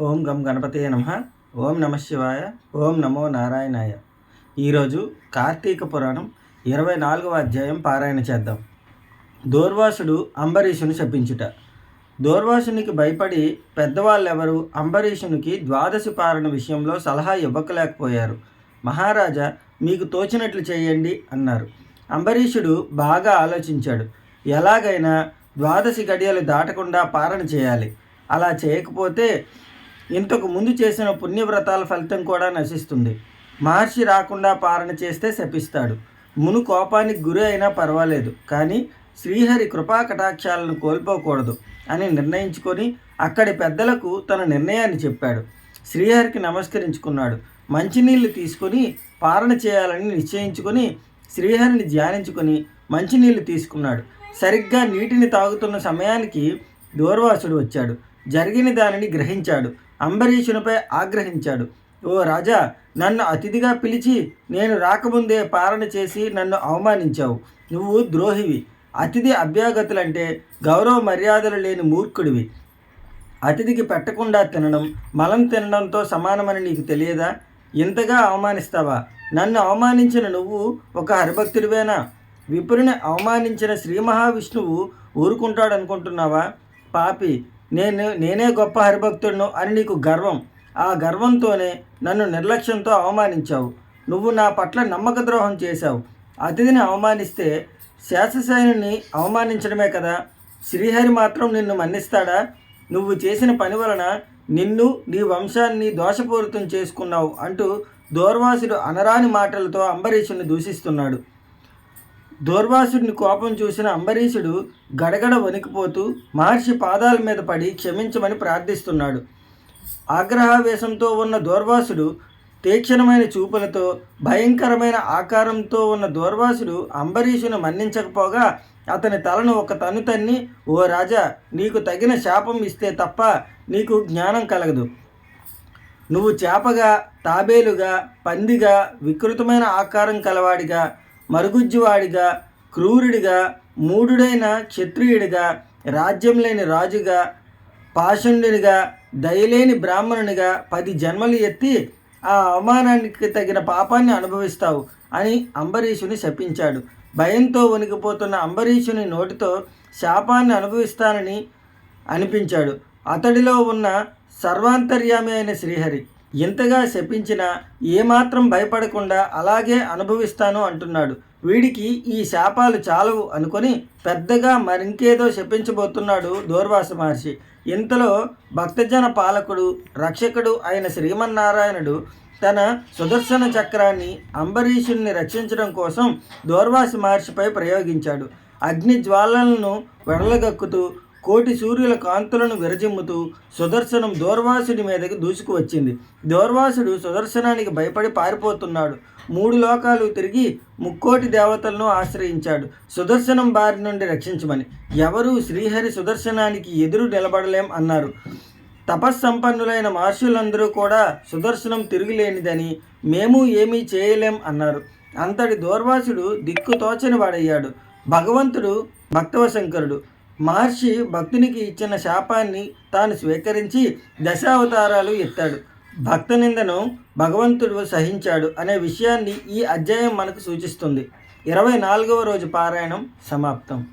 ఓం గం గణపతియ నమ. ఓం నమ శివాయ. ఓం నమో నారాయణాయ. ఈరోజు కార్తీక పురాణం ఇరవై నాలుగవ అధ్యాయం పారాయణ చేద్దాం. దూర్వాసుడు అంబరీషుని శపించుట. దూర్వాసునికి భయపడి పెద్దవాళ్ళెవరూ అంబరీషునికి ద్వాదశి పారణ విషయంలో సలహా ఇవ్వకలేకపోయారు. మహారాజా మీకు తోచినట్లు చేయండి అన్నారు. అంబరీషుడు బాగా ఆలోచించాడు. ఎలాగైనా ద్వాదశి గడియలు దాటకుండా పారణ చేయాలి. అలా చేయకపోతే ఇంతకు ముందు చేసిన పుణ్యవ్రతాల ఫలితం కూడా నశిస్తుంది. మహర్షి రాకుండా పారణ చేస్తే శపిస్తాడు. మును కోపానికి గురి అయినా పర్వాలేదు కానీ శ్రీహరి కృపా కటాక్షాలను కోల్పోకూడదు అని నిర్ణయించుకొని అక్కడి పెద్దలకు తన నిర్ణయాన్ని చెప్పాడు. శ్రీహరికి నమస్కరించుకున్నాడు. మంచినీళ్ళు తీసుకొని పారణ చేయాలని నిశ్చయించుకొని శ్రీహరిని ధ్యానించుకొని మంచినీళ్ళు తీసుకున్నాడు. సరిగ్గా నీటిని తాగుతున్న సమయానికి దూర్వాసుడు వచ్చాడు. జరిగిన దానిని గ్రహించాడు. అంబరీషునిపై ఆగ్రహించాడు. ఓ రాజా నన్ను అతిథిగా పిలిచి నేను రాకముందే పాలన చేసి నన్ను అవమానించావు. నువ్వు ద్రోహివి. అతిథి అభ్యాగతులంటే గౌరవ మర్యాదలు లేని మూర్ఖుడివి. అతిథికి పెట్టకుండా తినడం మలం తినడంతో సమానమని నీకు తెలియదా? ఇంతగా అవమానిస్తావా? నన్ను అవమానించిన నువ్వు ఒక హరిభక్తుడివేనా? విపురుని అవమానించిన శ్రీ మహావిష్ణువు ఊరుకుంటాడనుకుంటున్నావా? పాపి నేను నేనే గొప్ప హరిభక్తుడును అని నీకు గర్వం. ఆ గర్వంతోనే నన్ను నిర్లక్ష్యంతో అవమానించావు. నువ్వు నా పట్ల నమ్మక ద్రోహం చేశావు. అతిథిని అవమానిస్తే శాసశయనుని అవమానించడమే కదా? శ్రీహరి మాత్రం నిన్ను మన్నిస్తాడా? నువ్వు చేసిన పని వలన నిన్ను నీ వంశాన్ని దోషపూరితం చేసుకున్నావు అంటూ దూర్వాసుడు అనరాని మాటలతో అంబరీషుని దూషిస్తున్నాడు. దూర్వాసుడిని కోపం చూసిన అంబరీషుడు గడగడ వణికిపోతూ మహర్షి పాదాల మీద పడి క్షమించమని ప్రార్థిస్తున్నాడు. ఆగ్రహావేశంతో ఉన్న దూర్వాసుడు తీక్షణమైన చూపులతో భయంకరమైన ఆకారంతో ఉన్న దూర్వాసుడు అంబరీషును మన్నించకపోగా అతని తలను ఒక తను తన్ని ఓ రాజా నీకు తగిన శాపం ఇస్తే తప్ప నీకు జ్ఞానం కలగదు. నువ్వు చేపగా తాబేలుగా పందిగా వికృతమైన ఆకారం కలవాడిగా మరుగుజ్జువాడిగా క్రూరుడిగా మూడుడైన క్షత్రియుడిగా రాజ్యం లేని రాజుగా పాషండునిగా దయలేని బ్రాహ్మణునిగా పది జన్మలు ఎత్తి ఆ అవమానానికి తగిన పాపాన్ని అనుభవిస్తావు అని అంబరీషుని శపించాడు. భయంతో వణికిపోతున్న అంబరీషుని నోటితో శాపాన్ని అనుభవిస్తానని అనిపించాడు. అతడిలో ఉన్న సర్వాంతర్యామి అయిన శ్రీహరి ఎంతగా శపించినా ఏమాత్రం భయపడకుండా అలాగే అనుభవిస్తాను అంటున్నాడు. వీడికి ఈ శాపాలు చాలవు అనుకొని పెద్దగా మరింకేదో శపించబోతున్నాడు దూర్వాస మహర్షి. ఇంతలో భక్తజన పాలకుడు రక్షకుడు అయిన శ్రీమన్నారాయణుడు తన సుదర్శన చక్రాన్ని అంబరీషుణ్ణి రక్షించడం కోసం దూర్వాసి మహర్షిపై ప్రయోగించాడు. అగ్ని జ్వాలలను వెడలగక్కుతూ కోటి సూర్యుల కాంతులను విరజిమ్ముతూ సుదర్శనం దూర్వాసుడి మీదకి దూసుకువచ్చింది. దూర్వాసుడు సుదర్శనానికి భయపడి పారిపోతున్నాడు. మూడు లోకాలు తిరిగి ముక్కోటి దేవతలను ఆశ్రయించాడు. సుదర్శనం బారి నుండి రక్షించమని. ఎవరూ శ్రీహరి సుదర్శనానికి ఎదురు నిలబడలేం అన్నారు. తపస్సంపన్నులైన మహర్షులందరూ కూడా సుదర్శనం తిరుగులేనిదని మేము ఏమీ చేయలేం అన్నారు. అంతటి దూర్వాసుడు దిక్కు తోచని వాడయ్యాడు. భగవంతుడు భక్తవశంకరుడు. మహర్షి భక్తునికి ఇచ్చిన శాపాన్ని తాను స్వీకరించి దశావతారాలు ఎత్తాడు. భక్త నిందను భగవంతుడు సహించాడు అనే విషయాన్ని ఈ అధ్యాయం మనకు సూచిస్తుంది. ఇరవై నాలుగవ రోజు పారాయణం సమాప్తం.